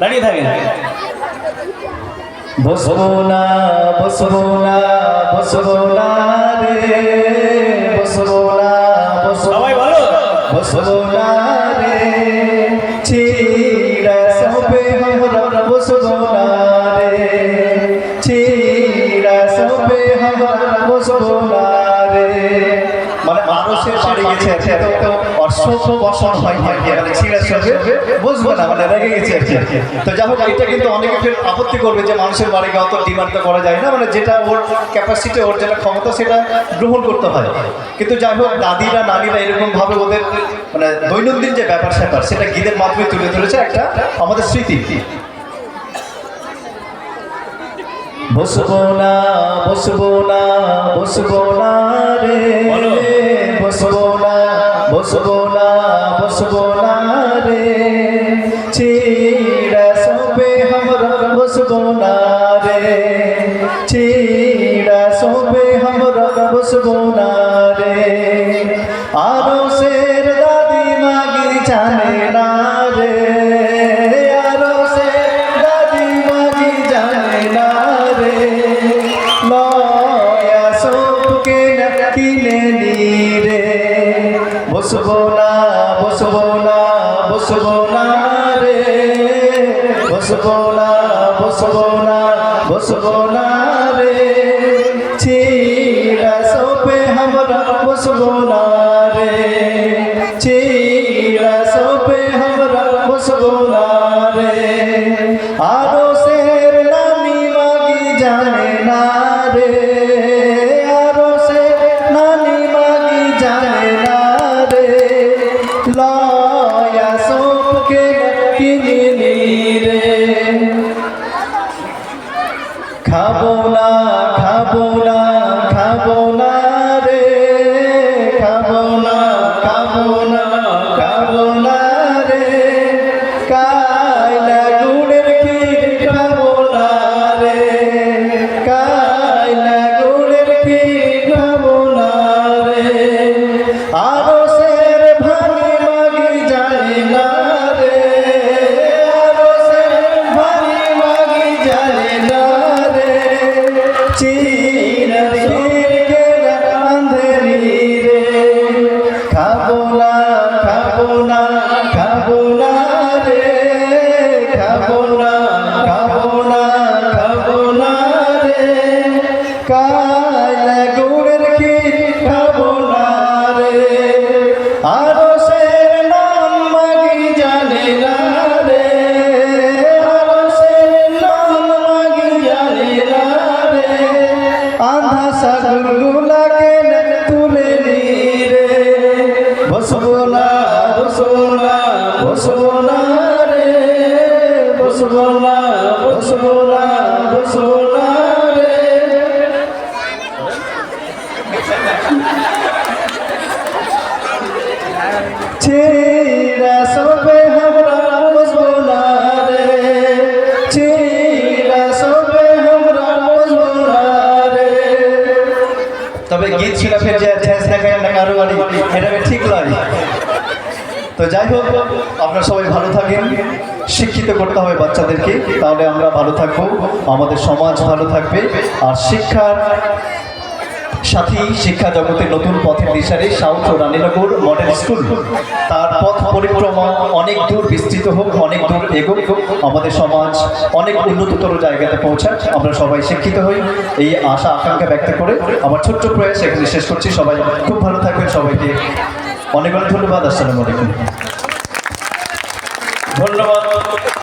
দাঁড়িয়ে থাকেন। বসবো না বসবো না বসবো না রে। বসবো না বসবো সবাই বলো। বসবো না মানে মানুষের বাড়ি গেছে আর কি, তো তো অসভ্য বসন হয় আর কি মানে ছিঁড়া সবে বুঝব না মানে রেগে গেছে আর কি। তো যাই হোক এটা কিন্তু অনেকে ফের আপত্তি করবে যে মানুষের বাড়ি গিয়ে অত ডিমান্ড করা যায় না মানে যেটা ওর ক্যাপাসিটি ওর যেটা ক্ষমতা সেটা গ্রহণ করতে হয়। কিন্তু যাই হোক দাদিরা নানিরা এরকম ভাবে ওদের মানে দৈনন্দিন যে ব্যাপার স্যাপার সেটা গীতের মাধ্যমে তুলে ধরেছে একটা আমাদের স্মৃতি। বসবো না বসবো না বসবো না রে। বলো। বসবো না বসবো না বসবো না রে। চিড়া সবে আমরা বসবো না রে। চিড়া সবে আমরা বসবো না রে। আরও শের দাদি মাগির জানে না রে। আরও শের দাদি মাগির জানে না রে। লয়া সবকে কিনে বসবো না রে বসবো না বসবো না বসবো না রে। চিরা সোপে আমরা বসবো না রে, চিরা সোপে আমরা বসবো না సగుణ তবে গীত ছিল ফের যে ঠেস দেখায় না কারও বাড়ি এটা আমি ঠিক নয়। তো যাই হোক আপনারা সবাই ভালো থাকেন। শিক্ষিত করতে হবে বাচ্চাদেরকে তাহলে আমরা ভালো থাকব। আমাদের সমাজ ভালো থাকবে। আর শিক্ষার সাথী শিক্ষা জগতের নতুন পথের দিশারে সাউথ ও রানীনগর মডেল স্কুল তার পথ পরিক্রমা অনেক দূর বিস্তৃত হোক, অনেক দূর এগোক। আমাদের সমাজ অনেক উন্নততর জায়গাতে পৌঁছাক। আমরা সবাই শিক্ষিত হই। এই আশা, আকাঙ্ক্ষা ব্যক্ত করে আমার ছোট্ট প্রয়াস এখানে শেষ করছি। সবাই খুব ভালো থাকবেন। সবাইকে অনেক অনেক ধন্যবাদ। আসসালামু আলাইকুম। ধন্যবাদ।